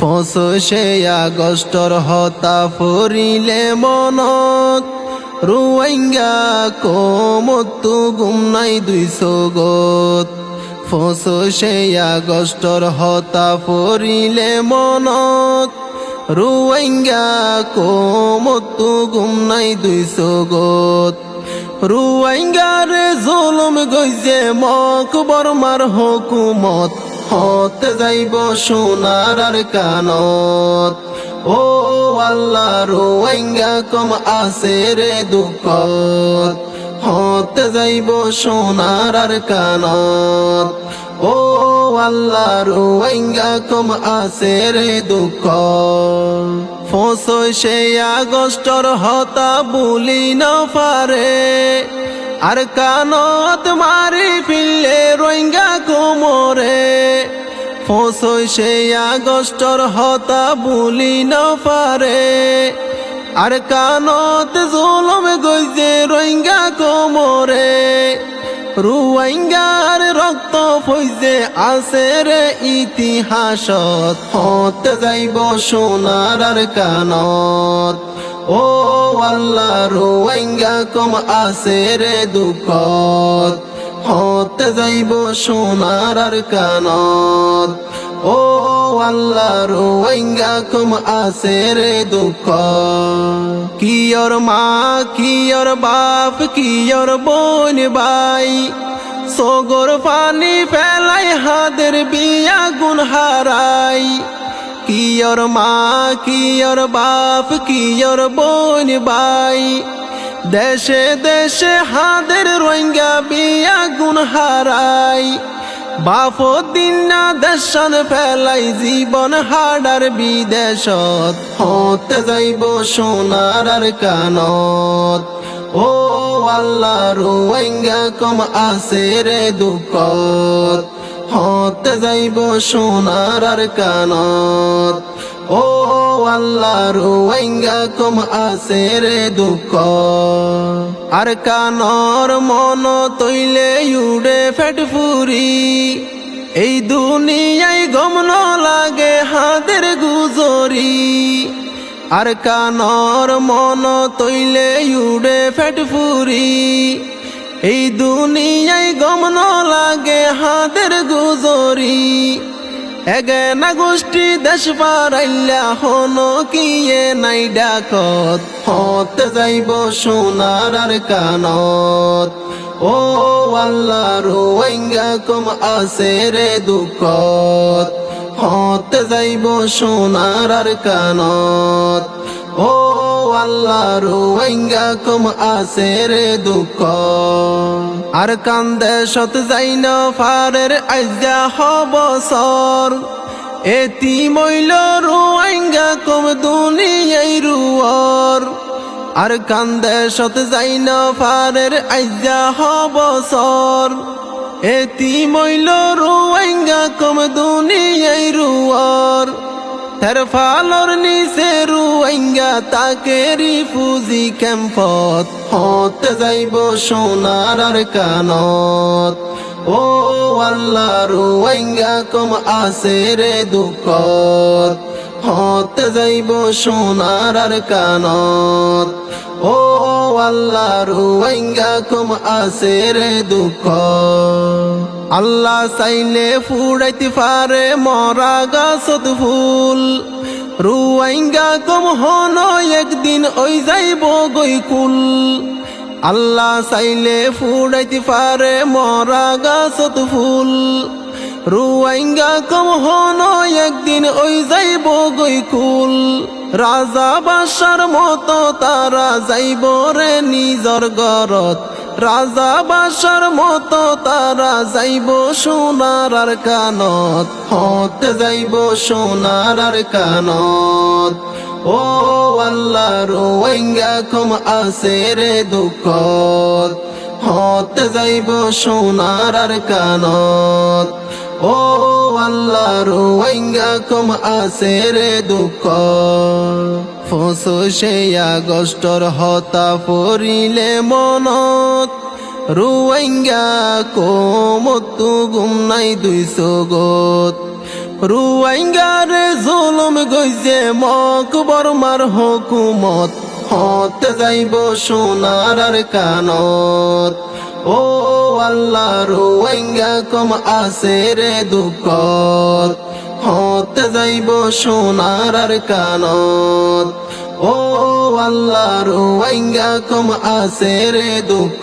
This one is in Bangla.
ফস আগষ্টর হতা ফরিলে মনত। রুয়াইঙ্গা কমতু গুম নাই দুইশো গত ফস আগষ্টর হতা ফরিলে মনত। রুয়াইঙ্গা কমতু গুম নাই দুইশো গত রুয়াইঙ্গারে জুলুম গইছে মক বর্মার হকুমত। হতে যাইব সোনার আর কানত। ও আল্লাহ রুয়াইঙ্গা কম আছে রে দুঃখত। হতে যাইব সোনার আর কানত। ও আল্লাহ রুয়াইঙ্গা কম আছে রে দুঃখ ফসই সে আগস্টর হতা বুলি ন পারে আর কানত মারি ফিরলে রোহিঙ্গা কোমরে। ফসই সে আগস্টর হতা বুলি ন পারে আর কানত জুলম গইজে রোহিঙ্গা কোমরে। রুয়াইঙ্গার রক্ত ফইজে আছে রে ইতিহাসত। হতে যাইব সোনার আর কানত। ও আল্লাহ রুয়াইঙ্গা কম আছে রে দুঃখত। হতে যাইব সোনার আর কানত। ও আল্লাহ, রোহিঙ্গা কম আছে রে দুঃখ। কিয়র মা কিয়র বাপ কিয়র বোন ভাই? সগর পানি ফেলাই হাদের বিয়া গুণ হারাই। কিয়র মা কিয়র বাপ কিয়র বোন ভাই? দেশে দেশে হাদের রোহিঙ্গা বিয়া গুণ হারাই। বাপ দিন না দেশন ফেলাই, জীবন হাডার বিদেশত। হতে যাইব সোনার আর কানত। ও আল্লাহ, রোহিঙ্গা কম আছে রে দুঃখত। হতে যাইব সোনার আর কানত। ও আল্লাহ রোহিঙ্গা কম আছে রে দুঃখ। আর কানর মন তৈলে উড়ে ফেট এই দুনিয়ায় গমন লাগে হাতের গুজরি। আর কানর মন তৈলে উড়ে ফেট এই দুনিয়ায় গমন লাগে হাতের গুজরি। এগেনা গোষ্ঠী দেশ পারাইলা হনো কিয়ে নাই ডাকত। হতে যাইব সোনার আর কানত। ও আল্লাহ, রোহিঙ্গা কম আছে রে দুঃখত। হতে যাইব সোনার আর কানত। আল্লাহ রোহিঙ্গা কম আছে রে দুঃখ। আর কান্দে সত যাই না ফারের আজ্ঞা হবসর এতি মইল রোহিঙ্গা কম দুনিয়াই রুয়র। আর কান্দে সত যাই না ফারের আজ্ঞা হবসর এতি মইল রোহিঙ্গা কম দুনিয়াই রুয়র। তার ফালর নিচে রুয়াইঙ্গা তাকে রিফুজি ক্যাম্পত। হতে যাইব সোনার আর কানত। ও আল্লাহ রুয়াইঙ্গা কম আছে রে দুঃখত। হতে যাইব সোনার আর কানত। ও আল্লাহ রুয়াইঙ্গা কম আছে রে দুঃখ আল্লাহ চাইলে ফুড়াইতে পারে মরা গাছত ফুল। রুয়াইঙ্গা কম হন একদিন ওই যাইব গৈকুল আল্লাহ চাইলে ফুড়াইতে পারে মরা গাছত ফুল। রুয়াইঙ্গা কম হন একদিন ওই যাইব গৈকুল রাজা বাসার মতো তারা যাইব রে নিজর গরত। রাজা বাসার মতো তারা যাইব সোনার আর কানত। হতে যাইব সোনার আর কানত। ও আল্লাহ, রোহিঙ্গা কম আছে রে দুঃখত। হতে যাইব সোনার আর কানত। ও আল্লাহ রোহিঙ্গা কম আছে রে দুঃখ। ফস সে আগস্টর হতা পরিলে মনত। রুয়াইঙ্গা কমতু গুম নাই দুইশো গত। রুয়াইঙ্গারে জুলুম গইছে মক বর্মার হুকুমত। হতে যাইব সোনার কানত। ও আল্লাহ রোয়াইঙ্গা কম আসে রে দুঃখ হত যাইব সোনার আর কানত। ও আল্লাহ রোয়াইঙ্গা কম আসে রে দুঃখ